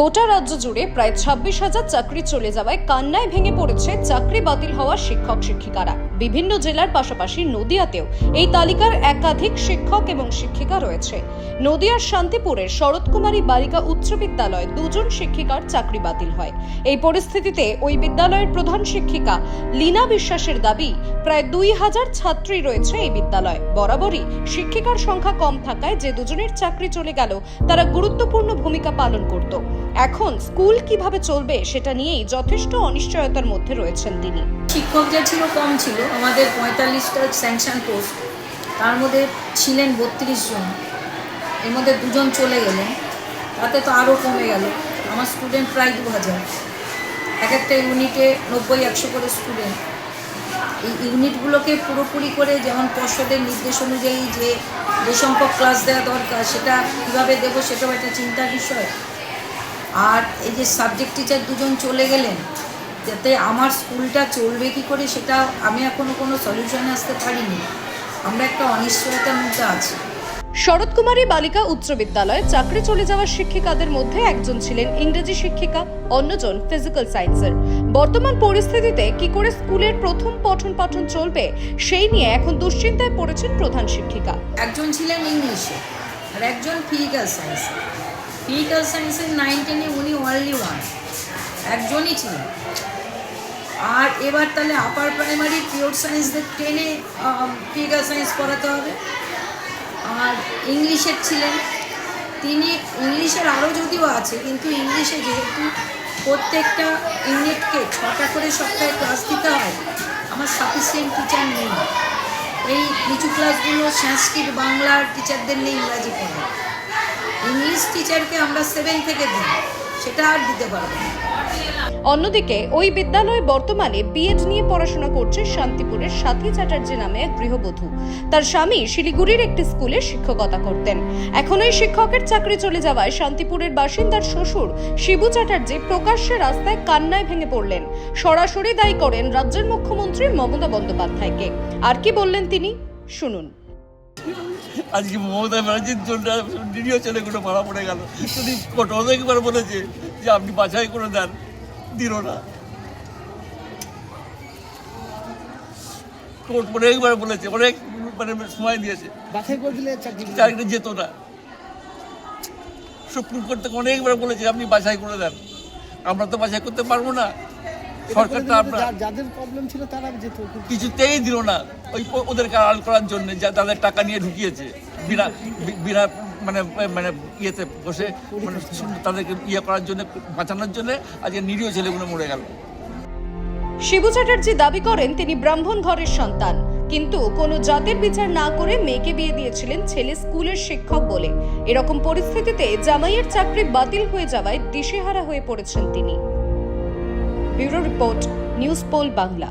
গোটা রাজ্য জুড়ে প্রায় ছাব্বিশ হাজার চাকরি চলে যাওয়ায় কান্নায় ভেঙে পড়েছে চাকরি বাতিল হওয়া শিক্ষক শিক্ষিকারা। বিভিন্ন জেলার পাশাপাশি নদিয়াতেও এই তালিকার একাধিক শিক্ষক এবং শিক্ষিকা রয়েছে। নদিয়ার শান্তিপুরের শরৎকুমারী বালিকা উচ্চ বিদ্যালয় দুজন শিক্ষিকার চাকরি বাতিল হয়। এই পরিস্থিতিতে ওই বিদ্যালয়ের প্রধান শিক্ষিকা লীনা বিশ্বাসের দাবি, প্রায় দুই হাজার ছাত্রী রয়েছে এই বিদ্যালয়। বরাবরই শিক্ষিকার সংখ্যা কম থাকায় যে দুজনের চাকরি চলে গেল, তারা গুরুত্বপূর্ণ ভূমিকা পালন করত। এখন স্কুল কীভাবে চলবে সেটা নিয়েই যথেষ্ট অনিশ্চয়তার মধ্যে রয়েছেন তিনি। শিক্ষক যা ছিল কম ছিল, আমাদের পঁয়তাল্লিশটা স্যাংশন পোস্ট। তার মধ্যে ছিলেন বত্রিশ জন। এর মধ্যে দুজন চলে গেলেন। তাতে তো আরও কমে গেল। আমার স্টুডেন্ট প্রায় দু হাজার। এক একটা ইউনিটে নব্বই, একশো করে স্টুডেন্ট। এই ইউনিটগুলোকে পুরোপুরি করে যেমন পর্ষদের নির্দেশ অনুযায়ী যে যে সংখ্যক ক্লাস দেওয়া দরকার, সেটা কীভাবে দেবো সেটাও একটা চিন্তার বিষয়। আর এই যে সাবজেক্ট টিচার দুজন চলে গেলেন যাতে আমার স্কুলটা চলবে কি করে সেটা আমি এখনও কোনো সলিউশনে আসতে পারিনি। আমরা একটা অনিশ্চয়তার মধ্যে আছি। শরৎকুমারী বালিকা উচ্চ বিদ্যালয়ে চাকরি চলে যাওয়া শিক্ষিকাদের মধ্যে একজন ছিলেন ইংরেজি শিক্ষিকা অন্যজন ফিজিক্যাল সায়েন্সের বর্তমান পরিস্থিতিতে কি করে স্কুলের প্রথম পঠন পাঠন চলবে সেই নিয়ে এখন দুশ্চিন্তায় পড়েছেন প্রধান শিক্ষিকা। একজন ছিলেন ইংলিশে আর একজন ফিজিক্যাল সায়েন্স ফিজিক্যাল সায়েন্সের নাইন টেনে উনি অনলি ওয়ান একজনই ছিলেন আর এবার তাহলে আপার প্রাইমারি পিওর সায়েন্সদের টেনে ফিজিক্যাল সায়েন্স পড়াতে হবে। আর ইংলিশের ছিলেন। তিনি ইংলিশের আরও যদিও আছে, কিন্তু ইংলিশে যেহেতু প্রত্যেকটা ইউনিটকে ছটা করে সপ্তাহে ক্লাস দিতে হয়, আমার সাফিসিয়েন্ট টিচার নেই। এই নিচু ক্লাসগুলো সংস্কৃত, বাংলার টিচারদের নিয়ে ইংরাজি পড়ে। ইংলিশ টিচারকে আমরা সেভেন থেকে দিই। সেটা আর দিতে পারব অন্যদিকে, ওই বিদ্যালয়ে বর্তমানে বিএড নিয়ে পড়াশোনা করছে শান্তিপুরের সাথী চ্যাটার্জি নামে এক গৃহবধূ। তার স্বামী শিলিগুড়ির একটি স্কুলে শিক্ষকতা করতেন। এখন ওই শিক্ষকের চাকরি চলে যাওয়ায় শান্তিপুরের বাসিন্দার শ্বশুর শিবু চ্যাটার্জি প্রকাশ্যে রাস্তায় কান্নায় ভেঙে পড়লেন। সরাসরি দায়ী করেন রাজ্যের মুখ্যমন্ত্রী মমতা বন্দ্যোপাধ্যায়কে। আর কি বললেন তিনি? শুনুন। আজকে মমতা ব্যানার্জির জন্য নিরীহ ছেলেগুলো মারা পড়ে গেল। যদি কোর্ট অনেকবার বলেছে যে আপনি বাছাই করে দেন দিল না। কোর্ট অনেকবার বলেছে অনেক মানে সময় দিয়েছে। চাকরি যেত না। সুপ্রিম কোর্ট থেকে অনেকবার বলেছে আপনি বাছাই করে দেন। আমরা তো বাছাই করতে পারব না। আমরা যা- যাদের প্রবলেম ছিল তারা যেত কিছুতেই দিল না। ওই ওদেরকে আড়াল করার জন্য যা তাদের টাকা নিয়ে ঢুকিয়েছে। বিনা বিনা মানে মানে ইয়েতে বসে মানে তাদেরকে ইয়ে করার জন্য বাঁচানোর জন্য আজকে নিরীহ ছেলেগুলো মরে গেল। শিবু চ্যাটার্জি দাবি করেন তিনি ব্রাহ্মণ ঘরের সন্তান কিন্তু কোনো জাতের বিচার না করে মেয়েকে বিয়ে দিয়েছিলেন ছেলে স্কুলের শিক্ষক বলে। এরকম পরিস্থিতিতে জামাইয়ের চাকরি বাতিল হয়ে যাওয়ায় দিশেহারা হয়ে পড়েছেন তিনি। bureau report news pole Bangla